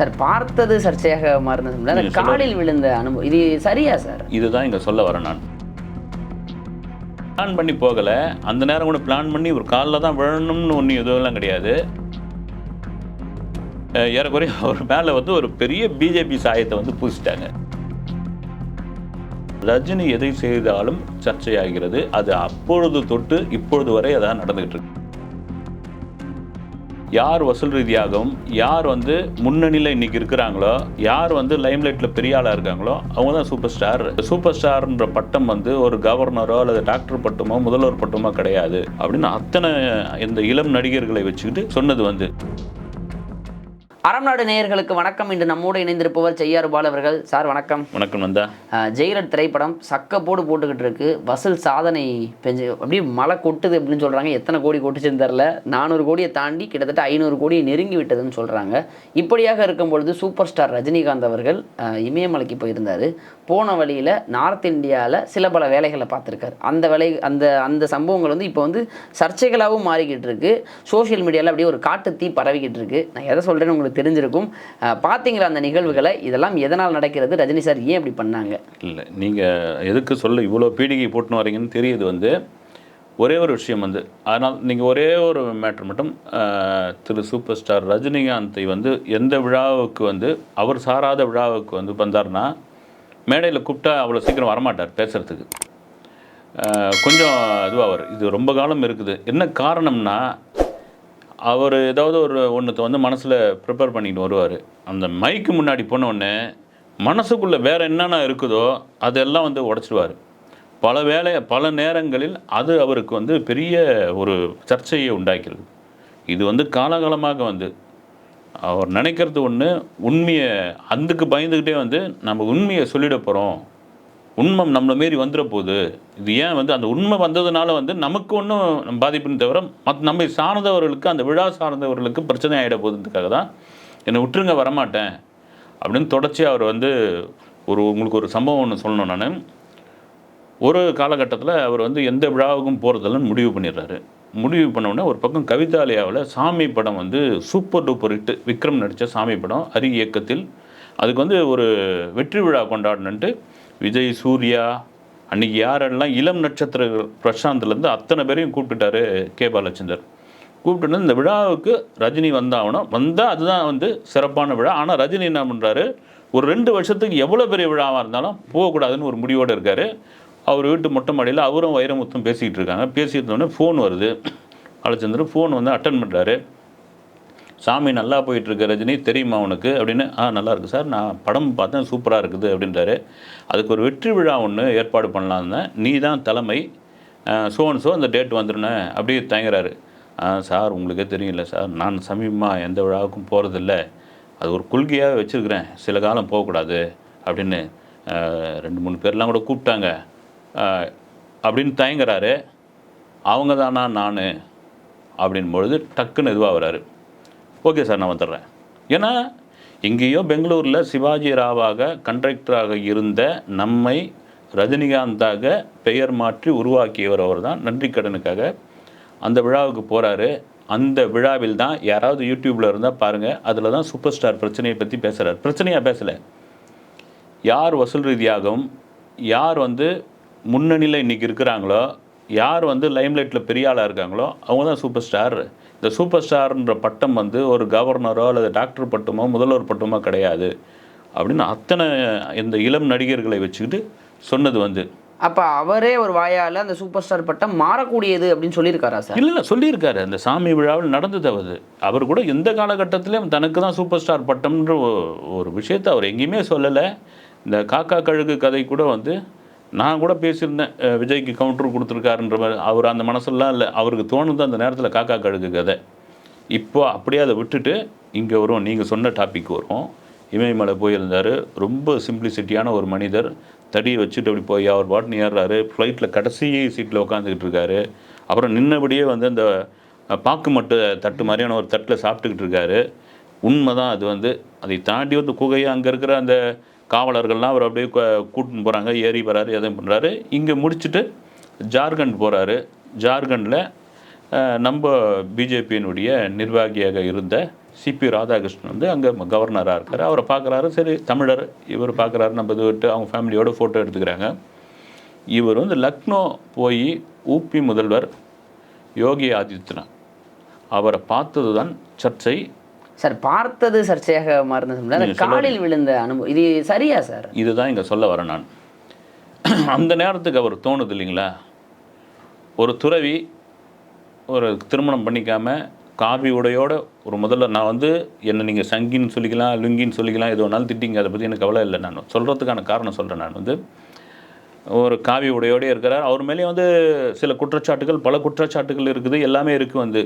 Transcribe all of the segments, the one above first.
Sir பார்த்தது சர்ச்சையாக மாறினது காலில் விழுந்த அனுபவம் இது சரியா சார்? இதுதான் இங்கே சொல்ல வரேன் நான். பிளான் பண்ணி போகலை. அந்த நேரம் கூட பிளான் பண்ணி ஒரு காலில் தான் விழணும்னு ஒன்றும் எதுவும் கிடையாது. ஏறக்குறைய அவர் மேலே வந்து ஒரு பெரிய பிஜேபி சாயத்தை வந்து பூசிட்டாங்க. ரஜினி எதை செய்தாலும் சர்ச்சையாகிறது. அது அப்பொழுது தொட்டு இப்பொழுது வரை அதான் நடந்துகிட்டு இருக்கு. யார் வசூல் ரீதியாகவும் யார் வந்து முன்னணியில் இன்றைக்கி இருக்கிறாங்களோ யார் வந்து லைம்லைட்டில் பெரிய ஆளாக இருக்காங்களோ அவங்க தான் சூப்பர் ஸ்டார். சூப்பர் ஸ்டார்ன்ற பட்டம் வந்து ஒரு கவர்னரோ அல்லது டாக்டர் பட்டமோ முதல்வர் பட்டமோ கிடையாது அப்படின்னு அத்தனை இந்த இளம் நடிகர்களை வச்சுக்கிட்டு சொன்னது வந்து. அறம் நாடு நேயர்களுக்கு வணக்கம். இன்று நம்மோடு இணைந்திருப்பவர் செய்யாறு பால் அவர்கள். சார் வணக்கம். வணக்கம் வந்தா அஹ், ஜெயிலர் திரைப்படம் சக்க போடு போட்டுக்கிட்டு இருக்கு. வசூல் சாதனை பெஞ்சு அப்படியே மழை கொட்டுது அப்படின்னு சொல்றாங்க. எத்தனை கோடி கொட்டுச்சுன்னு தெரில நானூறு கோடியை தாண்டி கிட்டத்தட்ட ஐநூறு கோடியை நெருங்கி விட்டதுன்னு சொல்றாங்க. இப்படியாக இருக்கும் பொழுது சூப்பர் ஸ்டார் ரஜினிகாந்த் அவர்கள் இமயமலைக்கு போயிருந்தாரு. போன வழியில் நார்த் இந்தியாவில் சில பல வேலைகளை பார்த்துருக்காரு. அந்த வேலை அந்த அந்த சம்பவங்கள் வந்து இப்போ வந்து சர்ச்சைகளாகவும் மாறிக்கிட்டு இருக்கு. சோஷியல் மீடியாவில் அப்படியே ஒரு காட்டு தீ பரவிக்கிட்டு இருக்கு. நான் எதை சொல்கிறேன்னு உங்களுக்கு தெரிஞ்சிருக்கும். பார்த்தீங்களா அந்த நிகழ்வுகளை? இதெல்லாம் எதனால் நடக்கிறது? ரஜினி சார் ஏன் இப்படி பண்ணாங்க? இல்லை நீங்கள் எதுக்கு சொல்ல இவ்வளோ பீடிகை போட்டுன்னு வரீங்கன்னு தெரியுது வந்து ஒரே ஒரு விஷயம் வந்து அதனால் நீங்கள் ஒரே ஒரு மேட்ரு மட்டும் திரு சூப்பர் ஸ்டார் ரஜினிகாந்தை வந்து எந்த விழாவுக்கு வந்து அவர் சாராத விழாவுக்கு வந்து வந்தார்னா மேடையில் கூப்பிட்டா அவ்வளோ சீக்கிரம் வரமாட்டார் பேசுகிறதுக்கு கொஞ்சம் இதுவாக இது ரொம்ப காலம் இருக்குது. என்ன காரணம்னா அவர் ஏதாவது ஒரு ஒன்றத்தை வந்து மனசில் ப்ரிப்பேர் பண்ணிட்டு வருவார். அந்த மைக்கு முன்னாடி போனோடனே மனசுக்குள்ளே வேறு என்னென்ன இருக்குதோ அதெல்லாம் வந்து உடச்சிடுவார் பல வேலை பல நேரங்களில் அது அவருக்கு வந்து பெரிய ஒரு சர்ச்சையை உண்டாக்கிறது இது வந்து காலகாலமாக வந்து அவர் நினைக்கிறது ஒன்று உண்மையை அதுக்கு பயந்துக்கிட்டே வந்து நம்ம உண்மையை சொல்லிட போகிறோம் உண்மை நம்மளை மீறி வந்துட போகுது இது ஏன் வந்து அந்த உண்மை வந்ததுனால வந்து நமக்கு ஒன்றும் பாதிப்புன்னு தவிர மத் நம்மை சார்ந்தவர்களுக்கு அந்த விழா சார்ந்தவர்களுக்கு பிரச்சனை ஆகிட போகுதுன்றதுக்காக தான் என்னை விட்டுருங்க வரமாட்டேன் அப்படின்னு தொடர்ச்சி அவர் வந்து ஒரு உங்களுக்கு ஒரு சம்பவம் ஒன்று சொல்லணும் நான். ஒரு காலகட்டத்தில் அவர் வந்து எந்த விழாவுக்கும் போகிறதில்லன்னு முடிவு பண்ணிடுறாரு. முடிவு பண்ண ஒரு பக்கம் கவிதாலயாவில் சாமி படம் வந்து சூப்பர் டூப்பர் ஹிட் விக்ரம் நடித்த சாமி படம் அரிய இயக்கத்தில் அதுக்கு வந்து ஒரு வெற்றி விழா கொண்டாடணுன்ட்டு விஜய் சூர்யா அன்னைக்கு யாரெல்லாம் இளம் நட்சத்திர பிரசாந்த்லேருந்து அத்தனை பேரையும் கூப்பிட்டுட்டாரு கே. பாலச்சந்தர். கூப்பிட்டு இந்த விழாவுக்கு ரஜினி வந்தாகணும். வந்தால் அதுதான் வந்து சிறப்பான விழா. ஆனால் ரஜினி என்ன பண்ணுறாரு ஒரு ரெண்டு வருஷத்துக்கு எவ்வளோ பெரிய விழாவாக இருந்தாலும் போகக்கூடாதுன்னு ஒரு முடிவோடு இருக்கார். அவர் வீட்டு மொட்டை மாடியில் அவரும் வைரமுத்தும் பேசிக்கிட்டு இருக்காங்க. பேசிட்டு ஃபோன் வருது. பாலச்சந்திரன் ஃபோன் வந்து அட்டன் பண்ணுறாரு சாமி நல்லா போயிட்டுருக்க ரஜினி தெரியுமா உனக்கு? அப்படின்னு ஆ நல்லா இருக்கு சார். நான் படம் பார்த்தேன் சூப்பராக இருக்குது அப்படின்றாரு. அதுக்கு ஒரு வெற்றி விழா ஒன்று ஏற்பாடு பண்ணலாம் தான் நீ தான் தலைமை. ஸோ அண்ட் ஸோ அந்த டேட் வந்துடுனேன் அப்படியே தயங்குறாரு. சார் உங்களுக்கே தெரியல சார். நான் சமீபமாக எந்த விழாவுக்கும் போகிறதில்ல அது ஒரு கொள்கையாக வச்சுருக்கிறேன். சில காலம் போகக்கூடாது அப்படின்னு ரெண்டு மூணு பேர்லாம் கூட கூப்பிட்டாங்க. அப்படின்னு தயங்குறாரு. அவங்க தானா நான்? அப்படின் பொழுது டக்குன்னு இதுவாக வராரு. ஓகே சார் நான் வந்துடுறேன். ஏன்னா எங்கேயோ பெங்களூரில் சிவாஜி ராவாக கண்டக்டராக இருந்த நம்மை ரஜினிகாந்தாக பெயர் மாற்றி உருவாக்கியவர் அவர் தான். நன்றி கடனுக்காக அந்த விழாவுக்கு போகிறாரு அந்த விழாவில் தான் யாராவது யூடியூப்பில் இருந்தால் பாருங்கள் அதில் தான் சூப்பர் ஸ்டார் பிரச்சனையை பற்றி பேசுகிறார் பிரச்சனையாக பேசலை. யார் வசூல் ரீதியாகவும் யார் வந்து முன்னணியில் இன்றைக்கி இருக்கிறாங்களோ யார் வந்து லைம்லைட்டில் பெரிய ஆளாக இருக்காங்களோ அவங்க தான் சூப்பர் ஸ்டார் இந்த சூப்பர் ஸ்டார்ன்ற பட்டம் வந்து ஒரு கவர்னரோ அல்லது டாக்டர் பட்டமோ முதல்வர் பட்டமோ கிடையாது. அப்படின்னு அத்தனை இந்த இளம் நடிகர்களை வச்சுக்கிட்டு சொன்னது வந்து. அப்போ அவரே ஒரு வாயால் அந்த சூப்பர் ஸ்டார் பட்டம் மாறக்கூடியது அப்படின்னு சொல்லியிருக்காரா சார்? இல்லை இல்லை சொல்லியிருக்காரு. அந்த சாமி விழாவில் நடந்தது அது. அவர் கூட எந்த காலகட்டத்திலையும் தனக்கு தான் சூப்பர் ஸ்டார் பட்டம்ன்ற ஒரு விஷயத்தை அவர் எங்கேயுமே சொல்லலை. இந்த காக்கா கழுகு கதை கூட வந்து நான் கூட பேசியிருந்தேன் விஜய்க்கு கவுண்டர் கொடுத்துருக்காருன்ற மாதிரி. அவர் அந்த மனசெல்லாம் இல்லை. அவருக்கு தோணுது அந்த நேரத்தில் காக்கா கழுகு கதை. இப்போ அப்படியே அதை விட்டுட்டு இங்கே வரும் நீங்கள் சொன்ன டாபிக் வரும். இமயமலை போயிருந்தார். ரொம்ப சிம்பிளிசிட்டியான ஒரு மனிதர். தடியை வச்சுட்டு அப்படி போய் அவர் பாட்டுன்னு ஏறுறாரு. ஃப்ளைட்டில் கடைசி சீட்டில் உட்காந்துக்கிட்டு இருக்காரு. அப்புறம் நின்னபடியே வந்து அந்த பாக்கு மட்டு தட்டு மாதிரியான ஒரு தட்டில் சாப்பிட்டுக்கிட்டு இருக்காரு. உண்மை தான் அது வந்து. அதை தாண்டி வந்து குகையை அங்கே இருக்கிற அந்த காவலர்கள்லாம் அவர் அப்படியே கூட்டின்னு போகிறாங்க ஏறி வராரு எதுவும் பண்ணுறாரு இங்கே முடிச்சுட்டு ஜார்க்கண்ட் போகிறாரு ஜார்க்கண்டில் நம்ம பிஜேபியினுடைய நிர்வாகியாக இருந்த சிபி ராதாகிருஷ்ணன் வந்து அங்கே கவர்னராக இருக்கார். அவரை பார்க்குறாரு சரி தமிழர் இவர் பார்க்குறாரு நம்ம இது விட்டு அவங்க ஃபேமிலியோட ஃபோட்டோ எடுத்துக்கிறாங்க. இவர் வந்து லக்னோ போய் ஊபி முதல்வர் யோகி ஆதித்யநாத். அவரை பார்த்தது தான் சர்ச்சை சார் பார்த்தது சர்ச்சையாக மாறினது காலில் விழுந்த அனுபவம். இது சரியா சார்? இதுதான் இங்கே சொல்ல வரேன் நான். அந்த நேரத்துக்கு அவர் தோணுது இல்லைங்களா? ஒரு துறவி ஒரு திருமணம் பண்ணிக்காம காவி உடையோட ஒரு முதல்ல நான் வந்து என்ன நீங்கள் சங்கின்னு சொல்லிக்கலாம் லுங்கின்னு சொல்லிக்கலாம் எது வேணாலும் திட்டிங்க அதை பற்றி எனக்கு கவலை இல்லை நான். சொல்கிறதுக்கான காரணம் சொல்கிறேன் நான் வந்து. ஒரு காவி உடையோடே இருக்கிறார். அவர் மேலேயும் வந்து சில குற்றச்சாட்டுகள் பல குற்றச்சாட்டுகள் இருக்குது. எல்லாமே இருக்குது வந்து.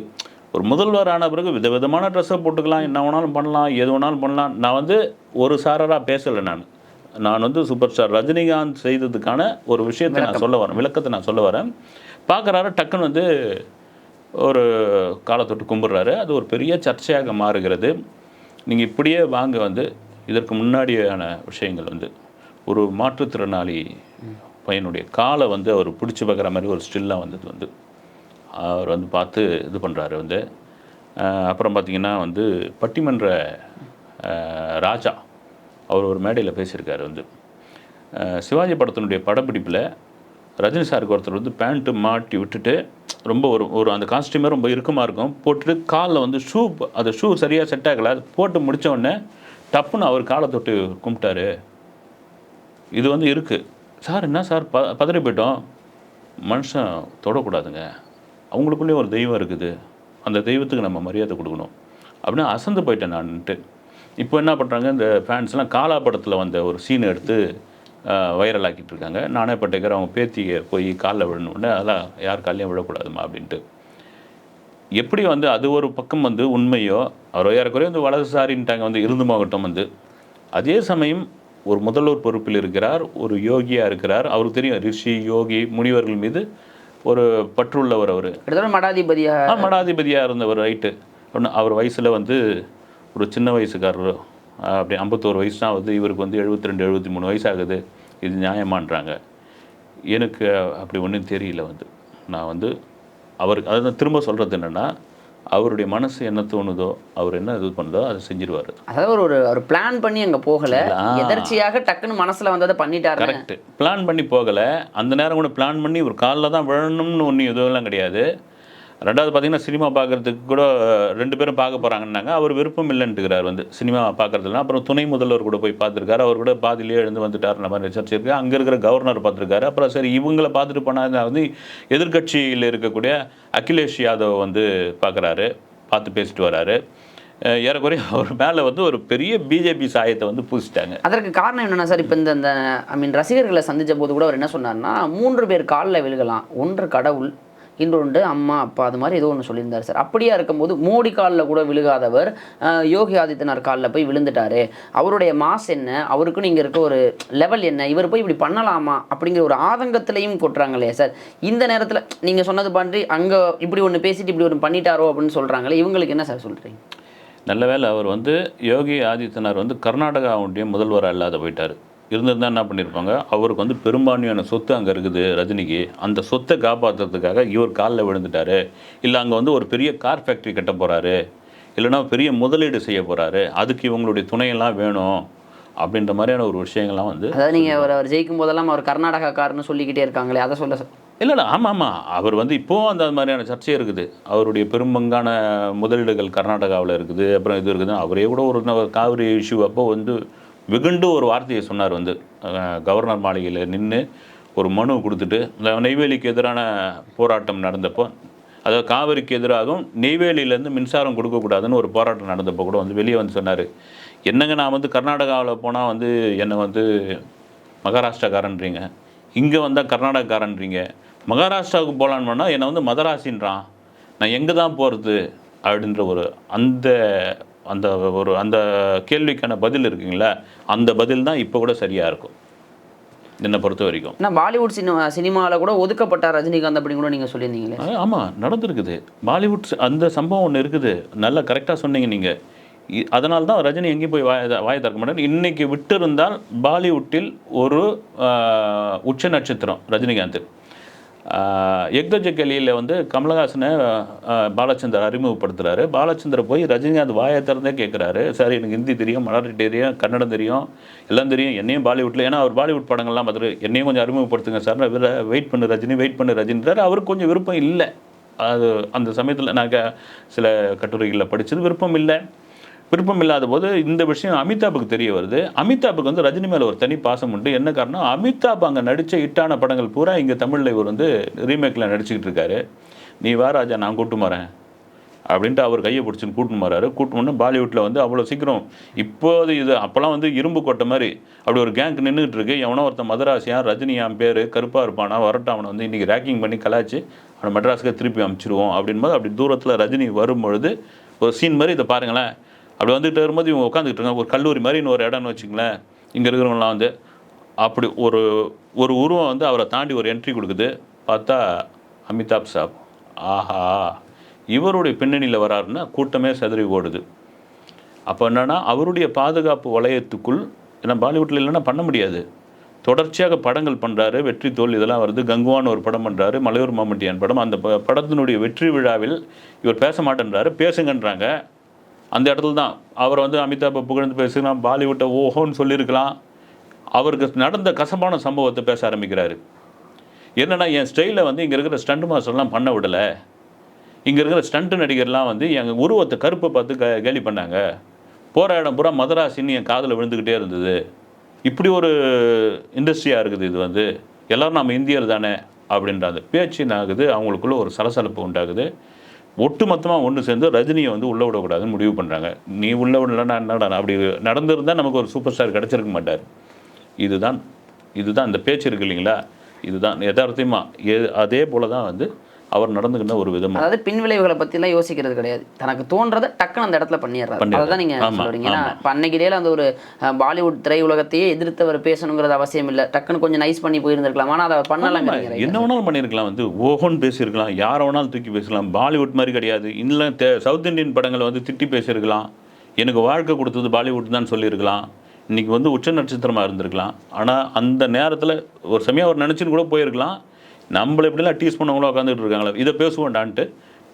ஒரு முதல்வர் ஆன பிறகு விதவிதமான ட்ரெஸ்ஸை போட்டுக்கலாம். என்ன வேணாலும் பண்ணலாம் எது வேணாலும் பண்ணலாம். நான் வந்து ஒரு சாரராக பேசலை நான். நான் வந்து சூப்பர் ஸ்டார் ரஜினிகாந்த் செய்ததுக்கான ஒரு விஷயத்தை நான் சொல்ல வரேன். விளக்கத்தை நான் சொல்ல வரேன். பார்க்குறாரு டக்குன்னு வந்து ஒரு காலத்தொட்டு கும்பிட்றாரு. அது ஒரு பெரிய சர்ச்சையாக மாறுகிறது. நீங்கள் இப்படியே வாங்க வந்து இதற்கு முன்னாடியான விஷயங்கள் வந்து ஒரு மாற்றுத்திறனாளி பையனுடைய காலை வந்து அவர் பிடிச்சி பார்க்குற மாதிரி ஒரு ஸ்டில்லாக வந்தது வந்து. அவர் வந்து பார்த்து இது பண்ணுறாரு வந்து. அப்புறம் பார்த்தீங்கன்னா வந்து பட்டிமன்ற ராஜா அவர் ஒரு மேடையில் பேசியிருக்காரு வந்து. சிவாஜி படத்தினுடைய படப்பிடிப்பில் ரஜினி சாருக்கு ஒருத்தர் வந்து பேண்ட்டு மாட்டி விட்டுட்டு ரொம்ப ஒரு ஒரு அந்த காஸ்டியூமே ரொம்ப இறுக்கமாக இருக்கும். போட்டுட்டு காலில் வந்து ஷூ அந்த ஷூ சரியாக செட் ஆகலை. போட்டு முடிச்ச உடனே டப்புன்னு அவர் காலை தொட்டு கும்பிட்டாரு. இது வந்து இருக்குது சார் என்ன சார்? ப பதறி போயிட்டோம். மனுஷன் தொடக்கூடாதுங்க. அவங்களுக்குள்ளேயும் ஒரு தெய்வம் இருக்குது. அந்த தெய்வத்துக்கு நம்ம மரியாதை கொடுக்கணும். அப்படின்னு அசந்து போயிட்டேன் நான்ட்டு இப்போ என்ன பண்ணுறாங்க இந்த ஃபேன்ஸ்லாம் காலா படத்தில் வந்த ஒரு சீன் எடுத்து வைரல் ஆக்கிட்டு இருக்காங்க. நானே பட்டேக்கர் அவங்க பேத்தியை போய் காலில் விழணுன்னு அதெல்லாம் யார் காலையும் விழக்கூடாதுமா அப்படின்ட்டு. எப்படி வந்து அது ஒரு பக்கம் வந்து உண்மையோ அவர் ஏறக்குறைய வந்து வலதுசாரின்ட்டாங்க வந்து இருந்து மாவட்டம் வந்து. அதே சமயம் ஒரு முதல்வர் பொறுப்பில் இருக்கிறார் ஒரு யோகியாக இருக்கிறார். அவருக்கு தெரியும் ரிஷி யோகி முனிவர்கள் மீது ஒரு பற்றுள்ளவர் அவர். கிட்டத்தட்ட மடாதிபதியாக மடாதிபதியாக இருந்தவர் ரைட்டு. ஒன்று அவர் வயசில் வந்து ஒரு சின்ன வயசுக்காரர். அப்படி ஐம்பத்தோரு வயசு தான் வந்து இவருக்கு வந்து எழுபத்தி ரெண்டு எழுபத்தி மூணு வயசு ஆகுது இது நியாயமான்றாங்க. எனக்கு அப்படி ஒன்றும் தெரியல வந்து. நான் வந்து அவருக்கு அதான் திரும்ப சொல்கிறது என்னென்னா அவருடைய மனசு என்ன தோணுதோ அவர் என்ன இது பண்ணுதோ அதை செஞ்சிருவார். அதாவது ஒரு ஒரு பிளான் பண்ணி அங்க போகல. எதர்ச்சியாக டக்குன்னு மனசுல வந்ததை பண்ணிட்டாரு கரெக்ட் பிளான் பண்ணி போகலை. அந்த நேரம் கூட பிளான் பண்ணி ஒரு காலில் தான் விழணும்னு ஒன்றும் எதுவும் கிடையாது. ரெண்டாவது பார்த்தீங்கன்னா சினிமா பார்க்குறதுக்கு கூட ரெண்டு பேரும் பார்க்க போகிறாங்கன்னாங்க அவர் விருப்பம் இல்லைன்ட்டுக்கிறார் வந்து சினிமா பார்க்குறதுலாம் அப்புறம் துணை முதல்வர் கூட போய் பார்த்துருக்காரு. அவர் கூட பாதிலேயே எழுந்து வந்துட்டார் நம்ம ரிசர்ச் இருக்குது அங்கே இருக்கிற கவர்னர் பார்த்துருக்காரு. அப்புறம் சரி இவங்கள பார்த்துட்டு போனால் வந்து எதிர்க்கட்சியில் இருக்கக்கூடிய அகிலேஷ் யாதவ் வந்து பார்க்குறாரு பார்த்து பேசிட்டு வராரு. ஏறக்குறைய அவர் மேலே வந்து ஒரு பெரிய பிஜேபி சாயத்தை வந்து பூசிட்டாங்க. அதற்கு காரணம் என்னென்னா சார் இப்போ இந்த ஐ மீன் ரசிகர்களை சந்தித்த போது கூட அவர் என்ன சொன்னார்னா மூன்று பேர் காலில் விழுகலாம் ஒன்று கடவுள் இன்னொன்று அம்மா அப்பா அது மாதிரி ஏதோ ஒன்று சொல்லியிருந்தார் சார். அப்படியா இருக்கும்போது மோடி காலில் கூட விழுகாதவர் யோகி ஆதித்யநாத் காலில் போய் விழுந்துட்டாரு. அவருடைய மாஸ் என்ன? அவருக்குன்னு இங்கே இருக்க ஒரு லெவல் என்ன? இவர் போய் இப்படி பண்ணலாமா? அப்படிங்கிற ஒரு ஆதங்கத்திலையும் இல்லையா சார்? இந்த நேரத்தில் நீங்கள் சொன்னது பண்ணி அங்கே இப்படி ஒன்று பேசிட்டு இப்படி ஒன்று பண்ணிட்டாரோ அப்படின்னு சொல்கிறாங்களே இவங்களுக்கு என்ன சார் சொல்கிறீங்க நல்ல வேளை அவர் வந்து யோகி ஆதித்யநாத் வந்து கர்நாடகாவுடைய முதல்வராக இல்லாத போயிட்டார். இருந்திருந்தா என்ன பண்ணியிருப்பாங்க அவருக்கு வந்து பெரும்பான்மையான சொத்து அங்கே இருக்குது ரஜினிக்கு. அந்த சொத்தை காப்பாற்றுறதுக்காக இவர் காலில் விழுந்துட்டாரு. இல்லை அங்கே வந்து ஒரு பெரிய கார் ஃபேக்ட்ரி கட்ட போகிறாரு இல்லைன்னா பெரிய முதலீடு செய்ய போகிறாரு அதுக்கு இவங்களுடைய துணையெல்லாம் வேணும் அப்படின்ற மாதிரியான ஒரு விஷயங்கள்லாம் வந்து அதாவது நீங்கள் அவர் அவர் ஜெயிக்கும் போதெல்லாம் அவர் கர்நாடகாக்காரன்னு சொல்லிக்கிட்டே இருக்காங்களே அதை சொல்ல இல்லை இல்லை ஆமாம் ஆமாம் அவர் வந்து இப்போவும் அந்த மாதிரியான சர்ச்சை இருக்குது. அவருடைய பெரும்பங்கான முதலீடுகள் கர்நாடகாவில் இருக்குது. அப்புறம் இது இருக்குது. அவரே கூட ஒரு காவிரி இஷ்யூ அப்போ வந்து வெகுண்டு ஒரு வார்த்தையை சொன்னார் வந்து. கவர்னர் மாளிகையில் நின்று ஒரு மனு கொடுத்துட்டு இந்த நெய்வேலிக்கு எதிரான போராட்டம் நடந்தப்போ அதாவது காவிரிக்கு எதிராகவும் நெய்வேலியிலேருந்து மின்சாரம் கொடுக்கக்கூடாதுன்னு ஒரு போராட்டம் நடந்தப்போ கூட வந்து வெளியே வந்து சொன்னார். என்னங்க நான் வந்து கர்நாடகாவில் போனால் வந்து என்னை வந்து மகாராஷ்டிராக்காரன்றீங்க? இங்கே வந்தால் கர்நாடகாக்காரன்றீங்க? மகாராஷ்டிராவுக்கு போகலான்னு பண்ணால் என்னை வந்து மதராசின்றான். நான் எங்கே தான் போகிறது அப்படின்ற ஒரு அந்த அந்த ஒரு அந்த கேள்விக்கான பதில் இருக்குங்களா? அந்த பதில் தான் இப்போ கூட சரியாக இருக்கும். என்னை பொறுத்த வரைக்கும். ஆனால் பாலிவுட் சினிமா சினிமாவில் கூட ஒதுக்கப்பட்டார் ரஜினிகாந்த் அப்படின்னு கூட நீங்கள் சொல்லியிருந்தீங்களே. ஆமாம் நடந்திருக்குது. பாலிவுட் அந்த சம்பவம் ஒன்று இருக்குது. நல்லா கரெக்டாக சொன்னீங்க நீங்கள் அதனால தான் ரஜினி எங்கேயும் போய் வாய வாய திறக்க மாட்டார். இன்னைக்கு விட்டிருந்தால் பாலிவுட்டில் ஒரு உச்ச நட்சத்திரம் ரஜினிகாந்த். எக்தஜக்கலியில் வந்து கமலஹாசனை பாலச்சந்தர் அறிமுகப்படுத்துகிறாரு பாலச்சந்தர் போய் ரஜினிகாந்த் வாயை திறந்தே கேட்குறாரு சார் எனக்கு ஹிந்தி தெரியும் மராட்டி தெரியும் கன்னடம் தெரியும் எல்லாம் தெரியும். என்னையும் பாலிவுட்டில் ஏன்னா அவர் பாலிவுட் படங்கள்லாம் பார்த்துட்டு என்னையும் கொஞ்சம் அறிமுகப்படுத்துங்க சார் வெயிட் பண்ணு ரஜினி வெயிட் பண்ணு ரஜினின்றார். அவருக்கு கொஞ்சம் விருப்பம் இல்லை. அது அந்த சமயத்தில் நாங்கள் சில கட்டுரைகளில் படித்தது விருப்பம் இல்லை. விருப்பம் இல்லாத போது இந்த விஷயம் அமிதாப்புக்கு தெரிய வருது. அமிதாப்புக்கு வந்து ரஜினி மேலே ஒரு தனி பாசம் உண்டு. என்ன காரணம்? அமிதாப் அங்கே நடித்த ஹிட்டான படங்கள் பூரா இங்கே தமிழில் இவர் வந்து ரீமேக்கில் நடிச்சுக்கிட்டு இருக்காரு. நீ வா ராஜா நான் கூட்டு வரேன் அப்படின்ட்டு அவர் கையை பிடிச்சின்னு கூட்டின்னு வராரு கூட்டணும்னு பாலிவுட்டில் வந்து அவ்வளோ சீக்கிரம் இப்போது இது அப்போல்லாம் வந்து இரும்பு கொட்டை மாதிரி அப்படி ஒரு கேங்க் நின்றுட்டு இருக்கு. எவனோ ஒருத்தன் மதராசியா ரஜினியான் பேர் கருப்பாக இருப்பானா வரட்டும் அவனை வந்து இன்றைக்கி ரேக்கிங் பண்ணி கலாய்ச்சி அவனை மெட்ராஸுக்கு திருப்பி அமைச்சிருவோம் அப்படின்போது அப்படி தூரத்தில் ரஜினி வரும்பொழுது ஒரு சீன் மாதிரி இதை பாருங்களேன். அப்படி வந்துகிட்டு வரும்போது இவங்க உட்காந்துக்கிட்டு இருக்காங்க. ஒரு கல்லூரி மாதிரி இன்னொரு இடம்னு வச்சுங்களேன் இங்கே இருக்கிறவங்களாம் வந்து அப்படி ஒரு ஒரு உருவம் வந்து அவரை தாண்டி ஒரு என்ட்ரி கொடுக்குது. பார்த்தா அமிதாப் சாப். ஆஹா. இவருடைய பின்னணியில் வராருன்னா கூட்டமே செதறி ஓடுது. அப்போ என்னன்னா அவருடைய பாதுகாப்பு வளையத்துக்குள் ஏன்னா பாலிவுட்டில் இல்லைன்னா பண்ண முடியாது. தொடர்ச்சியாக படங்கள் பண்ணுறாரு வெற்றி தோல் இதெல்லாம் வருது. கங்குவான் ஒரு படம் பண்ணுறாரு மலையூர் மாமட்டியான் படம். அந்த படத்தினுடைய வெற்றி விழாவில் இவர் பேச மாட்டேன்றாரு. பேசுங்கன்றாங்க. அந்த இடத்துல தான். அவர் வந்து அமிதாபை புகழ்ந்து பேசுகிறான் பாலிவுட்டை ஓஹோன்னு சொல்லியிருக்கலாம். அவருக்கு நடந்த கசப்பான சம்பவத்தை பேச ஆரம்பிக்கிறாரு. என்னன்னா என் ஸ்டைலில் வந்து இங்கே இருக்கிற ஸ்டண்ட் மாஸ்டர்லாம் பண்ண விடலை. இங்கே இருக்கிற ஸ்டண்ட் நடிகர்லாம் வந்து எங்கள் உருவத்தை கருப்பை பார்த்து க கேலி பண்ணாங்க. போகிற இடம் பூரா மதராசின்னு என் காதில் விழுந்துக்கிட்டே இருந்தது. இப்படி ஒரு இண்டஸ்ட்ரியாக இருக்குது இது வந்து. எல்லோரும் நம்ம இந்தியர் தானே அப்படின்ற அந்த பேச்சு ஆகுது அவங்களுக்குள்ள ஒரு சலசலப்பு உண்டாகுது. ஒட்டுமொத்தமாக ஒன்று சேர்ந்து ரஜினியை வந்து உள்ளே விடக்கூடாதுன்னு முடிவு பண்ணுறாங்க நீ உள்ளே விடலன்னா என்னடா அப்படி நடந்திருந்தால் நமக்கு ஒரு சூப்பர் ஸ்டார் கிடச்சிருக்க மாட்டார். இதுதான் இதுதான் இந்த பேச்சு இருக்கு இல்லைங்களா? இதுதான் யதார்த்தமா எ அதே போல தான் வந்து அவர் நடந்துக்கிட்ட ஒரு விதமாக அதாவது பின் விளைவுகளை பற்றிலாம் யோசிக்கிறது கிடையாது. தனக்கு தோன்றதை டக்குன்னு அந்த இடத்துல பண்ணிடுறாரு. அதான் நீங்க ஆமா, சொல்றீங்க. ஏன்னா இப்போ அன்னைக்கு டேல அந்த ஒரு பாலிவுட் திரையுலகத்தையே எதிர்த்தவர் பேசணுங்கிறது அவசியம் இல்லை. டக்குன்னு கொஞ்சம் நைஸ் பண்ணி போயிருந்திருக்கலாம். ஆனால் அதை பண்ணலாம் என்ன வேணாலும் பண்ணியிருக்கலாம். வந்து ஓஹோன்னு பேசியிருக்கலாம். யாரை வேணாலும் தூக்கி பேசலாம். பாலிவுட் மாதிரி கிடையாது. இல்லை சவுத் இந்தியன் படங்களை வந்து திட்டி பேசியிருக்கலாம். எனக்கு வாழ்க்கை கொடுத்தது பாலிவுட் தான் சொல்லியிருக்கலாம். இன்னைக்கு வந்து உச்ச நட்சத்திரமாக இருந்திருக்கலாம். ஆனால் அந்த நேரத்தில் ஒரு சமயம் அவர் நினச்சின்னு கூட போயிருக்கலாம். நம்மளை எப்படிலாம் டீஸ் பண்ணவங்களும் உட்காந்துட்டு இருக்காங்களே இதை பேசுவோம்டான்ட்டு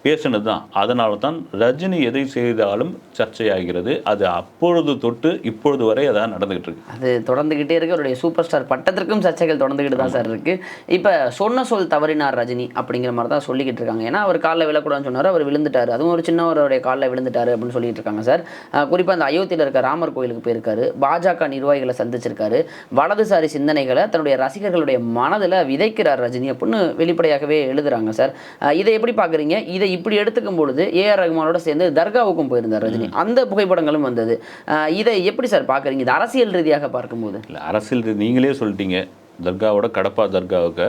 பேசினது தான் அதனால தான் ரஜினி எதை செய்தாலும் சர்ச்சையாகிறது. அது அப்பொழுது தொட்டு இப்பொழுது வரை அதான் நடந்துகிட்டு இருக்கு அது தொடர்ந்துகிட்டே இருக்கு. அவருடைய சூப்பர் ஸ்டார் பட்டத்திற்கும் சர்ச்சைகள் தொடர்ந்துகிட்டு தான் சார் இருக்கு. இப்போ சொன்ன சொல் தவறினார் ரஜினி அப்படிங்கிற மாதிரி தான் சொல்லிக்கிட்டு இருக்காங்க. ஏன்னா அவர் காலில் விழக்கூடாதுன்னு சொன்னார். அவர் விழுந்துட்டாரு. அதுவும் ஒரு சின்னவருடைய காலில் விழுந்துட்டாரு அப்படின்னு சொல்லிட்டு இருக்காங்க சார். குறிப்பாக அந்த அயோத்தியில் இருக்க ராமர் கோயிலுக்கு போயிருக்காரு. பாஜக நிர்வாகிகளை சந்திச்சிருக்காரு. வலதுசாரி சிந்தனைகளை தன்னுடைய ரசிகர்களுடைய மனதில் விதைக்கிறார் ரஜினி அப்படின்னு வெளிப்படையாகவே எழுதுறாங்க சார். இதை எப்படி பார்க்குறீங்க? இதை இப்படி எடுத்துக்கும் பொழுது ஏஆர் ரகுமானோட சேர்ந்து தர்காவுக்கும் போயிருந்தார் ரஜினி. அந்த புகைப்படங்களும் வந்தது. இதை எப்படி சார் பார்க்குறீங்க? இது அரசியல் ரீதியாக பார்க்கும்போது. இல்லை அரசியல் நீங்களே சொல்லிட்டீங்க. தர்காவோட கடப்பா தர்காவுக்கு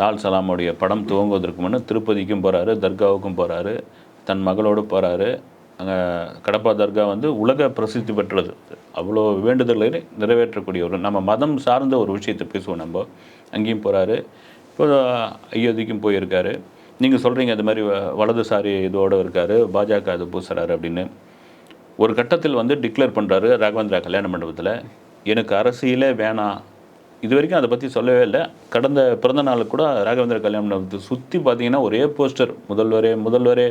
லால் சலாமுடைய படம் துவங்குவதற்கு முன்னே திருப்பதிக்கும் போகிறாரு தர்காவுக்கும் போகிறாரு தன் மகளோடு போகிறாரு அங்கே கடப்பா தர்கா வந்து உலக பிரசித்தி பெற்றது. அவ்வளோ வேண்டுதல்களை நிறைவேற்றக்கூடிய ஒரு நம்ம மதம் சார்ந்த ஒரு விஷயத்தை பேசுவோம் நம்ம. அங்கேயும் போகிறாரு இப்போ அயோத்திக்கும் போயிருக்காரு. நீங்கள் சொல்கிறீங்க அது மாதிரி வலதுசாரி இதோடு இருக்கார் பாஜக அது பூசுறாரு அப்படின்னு. ஒரு கட்டத்தில் வந்து டிக்ளேர் பண்ணுறாரு ராகவேந்திரா கல்யாண மண்டபத்தில். எனக்கு அரசியலே வேணாம் இது வரைக்கும் அதை பற்றி சொல்லவே இல்லை. கடந்த பிறந்த நாளுக்கு கூட ராகவேந்திர கல்யாண மண்டபத்தை சுற்றி பார்த்தீங்கன்னா ஒரே போஸ்டர். முதல்வரே முதல்வரே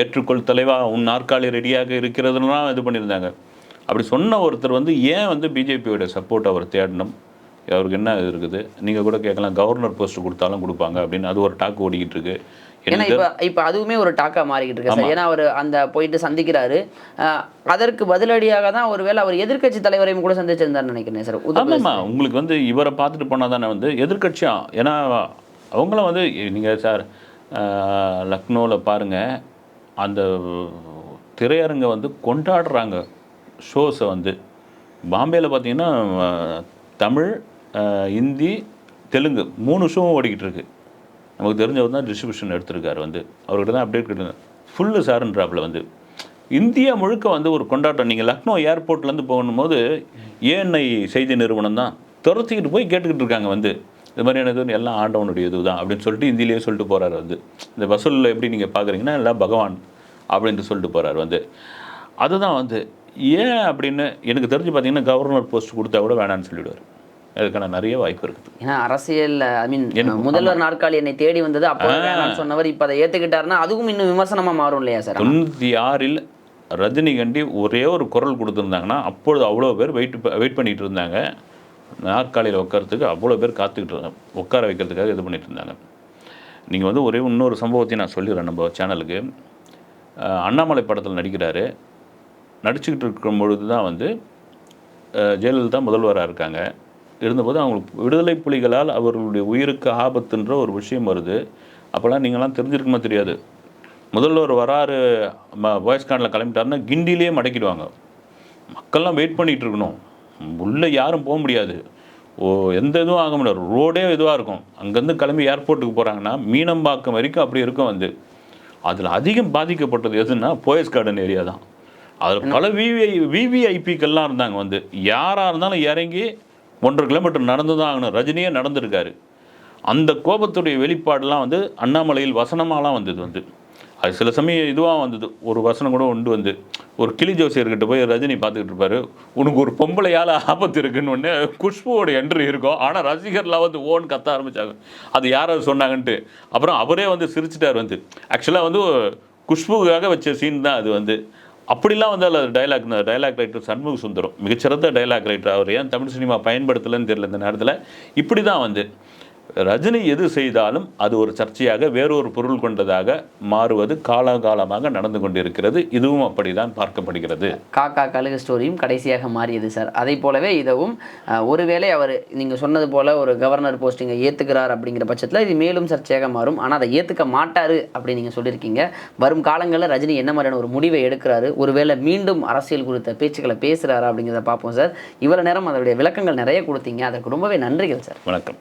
ஏற்றுக்கொள் தலைவா உன் நாற்காலி ரெடியாக இருக்கிறதுலாம் இது பண்ணியிருந்தாங்க. அப்படி சொன்ன ஒருத்தர் வந்து ஏன் வந்து பிஜேபியோட சப்போர்ட் அவர் தேடணும்? அவருக்கு என்ன இருக்குது? நீங்கள் கூட கேட்கலாம் கவர்னர் போஸ்ட் கொடுத்தாலும் கொடுப்பாங்க அப்படின்னு. அது ஒரு டாக் ஓடிக்கிட்டு இருக்கு. ஏன்னா இப்போ இப்போ அதுவுமே ஒரு டாக்கா மாறிக்கிட்டு இருக்கு சார். ஏன்னா அவர் அந்த போயிட்டு சந்திக்கிறாரு. அதற்கு பதிலடியாக தான் ஒருவேளை அவர் எதிர்க்கட்சி தலைவரையும் கூட சந்திச்சிருந்தாருன்னு நினைக்கிறேன் சார். ஆமாம்மா. உங்களுக்கு வந்து இவரை பார்த்துட்டு போனால் தானே வந்து எதிர்க்கட்சியா? ஏன்னா அவங்களும் வந்து நீங்கள் சார் லக்னோவில் பாருங்கள் அந்த திரையரங்கை வந்து கொண்டாடுறாங்க. ஷோஸை வந்து. பாம்பேயில் பார்த்தீங்கன்னா தமிழ் ஹிந்தி தெலுங்கு மூணு ஷோவும் ஓடிக்கிட்டு இருக்கு நமக்கு தெரிஞ்சவர் தான் டிஸ்ட்ரிபியூஷன் எடுத்திருக்காரு வந்து. அவர்கிட்ட தான் அப்டேட் கிடையாது ஃபுல்லு சாருன்றாப்பில் வந்து. இந்தியா முழுக்க வந்து ஒரு கொண்டாட்டம். நீங்கள் லக்னோ ஏர்போர்ட்லேருந்து போகும்போது ஏஎன்ஐ செய்தி நிறுவனம் தான் துரத்திக்கிட்டு போய் கேட்டுக்கிட்டு இருக்காங்க வந்து. இது மாதிரியான இது எல்லாம் ஆண்டவனுடைய இது தான் அப்படின்னு சொல்லிட்டு இந்தியிலே சொல்லிட்டு போகிறார் வந்து. இந்த வசூலில் எப்படி நீங்கள் பார்க்குறீங்கன்னா எல்லாம் பகவான் அப்படின்ட்டு சொல்லிட்டு போகிறாரு வந்து. அதுதான் வந்து ஏன் அப்படின்னு எனக்கு தெரிஞ்சு பார்த்தீங்கன்னா கவர்னர் போஸ்ட் கொடுத்தா கூட வேணான்னு சொல்லிவிடுவார் அதுக்கான நிறைய வாய்ப்பு இருக்குது. ஏன்னா அரசியல் ஐ மீன் முதல்வர் நாற்காலி என்னை தேடி வந்தது அப்போ சொன்னவர் இப்போ அதை ஏத்துக்கிட்டாருன்னா அதுவும் இன்னும் விமர்சனமா மாறும் இல்லையா சார்? தொண்ணூற்றி ஆறில் ரஜினிகாந்தி ஒரே ஒரு குரல் கொடுத்துருந்தாங்கன்னா அப்பொழுது அவ்வளோ பேர் வெயிட் வெயிட் பண்ணிட்டு இருந்தாங்க. நாற்காலியில் உட்காரத்துக்கு அவ்வளோ பேர் காத்துக்கிட்டு இருந்தாங்க உட்கார வைக்கிறதுக்காக இது பண்ணிட்டு இருந்தாங்க. நீங்கள் வந்து ஒரே இன்னொரு சம்பவத்தையும் நான் சொல்லிடுறேன் நம்ம சேனலுக்கு அண்ணாமலை படத்தில் நடிக்கிறாரு. நடிச்சுக்கிட்டு இருக்கும் பொழுது தான் வந்து ஜெயலலிதா முதல்வராக இருக்காங்க. இருந்தபோது அவங்களுக்கு விடுதலை புலிகளால் அவர்களுடைய உயிருக்கு ஆபத்துன்ற ஒரு விஷயம் வருது. அப்போல்லாம் நீங்களாம் தெரிஞ்சிருக்குமா தெரியாது. முதல்வர் வராரு வாய்ஸ் கார்டில் கிளம்பிட்டாருன்னா கிண்டிலேயே மடக்கிடுவாங்க. மக்கள்லாம் வெயிட் பண்ணிகிட்டு இருக்கணும் உள்ளே யாரும் போக முடியாது. ஓ எந்த இதுவும் ஆக முடியாது. ரோடே இதுவாக இருக்கும். அங்கேருந்து கிளம்பி ஏர்போர்ட்டுக்கு போகிறாங்கன்னா மீனம்பாக்கம் வரைக்கும் அப்படி இருக்கும் வந்து. அதில் அதிகம் பாதிக்கப்பட்டது எதுன்னா போயஸ் கார்டன் ஏரியா தான். அதில் பல விவிஐ விவிஐபிக்கெல்லாம் இருந்தாங்க வந்து. யாராக இருந்தாலும் இறங்கி ஒன்றரை கிலோமீட்டர் நடந்து தான் ஆகணும். ரஜினியே நடந்திருக்காரு. அந்த கோபத்துடைய வெளிப்பாடெலாம் வந்து அண்ணாமலையில் வசனமாலாம் வந்தது வந்து. அது சில சமயம் இதுவாக வந்தது. ஒரு வசனம் கூட உண்டு வந்து. ஒரு கிளி ஜோசியர்கிட்ட போய் ரஜினி பார்த்துக்கிட்டு இருப்பாரு. உனக்கு ஒரு பொம்பளையால் ஆபத்து இருக்குன்னு ஒன்று குஷ்புவோட என்ட்ரி இருக்கும். ஆனால் ரசிகர்லாம் வந்து ஓன் கத்த ஆரம்பித்தாங்க அது யாராவது சொன்னாங்கன்ட்டு. அப்புறம் அவரே வந்து சிரிச்சிட்டார் வந்து. ஆக்சுவலாக வந்து குஷ்புக்காக வச்ச சீன் தான் அது வந்து. அப்படிலாம் வந்து அதில் dialogue dialogue writer Shanmuga Sundaram மிகச்சிறந்த டைலாக் ரைட்டர் அவர் ஏன் தமிழ் சினிமா பயன்படுத்தலைன்னு தெரியல இந்த நேரத்தில். இப்படி தான் வந்து. ரஜினி எது செய்தாலும் அது ஒரு சர்ச்சையாக வேறொரு பொருள் கொண்டதாக மாறுவது காலகாலமாக நடந்து கொண்டிருக்கிறது. இதுவும் அப்படிதான் பார்க்கப்படுகிறது. காக்கா கழுகு ஸ்டோரியும் கடைசியாக மாறியது சார் அதை போலவே இதுவும் ஒருவேளை அவர் நீங்கள் சொன்னது போல ஒரு கவர்னர் போஸ்டிங்கை ஏற்றுக்கிறார் அப்படிங்கிற பட்சத்தில் இது மேலும் சர்ச்சையாக மாறும். ஆனால் அதை ஏற்றுக்க மாட்டாரு அப்படி நீங்கள் சொல்லியிருக்கீங்க. வரும் காலங்களில் ரஜினி என்ன மாதிரியான ஒரு முடிவை எடுக்கிறாரு? ஒருவேளை மீண்டும் அரசியல் குறித்த பேச்சுக்களை பேசுகிறாரா அப்படிங்கிறத பார்ப்போம் சார் இவ்வளோ நேரம் அதனுடைய விளக்கங்கள் நிறைய கொடுத்தீங்க. அதற்கு ரொம்பவே நன்றிகள் சார் வணக்கம்.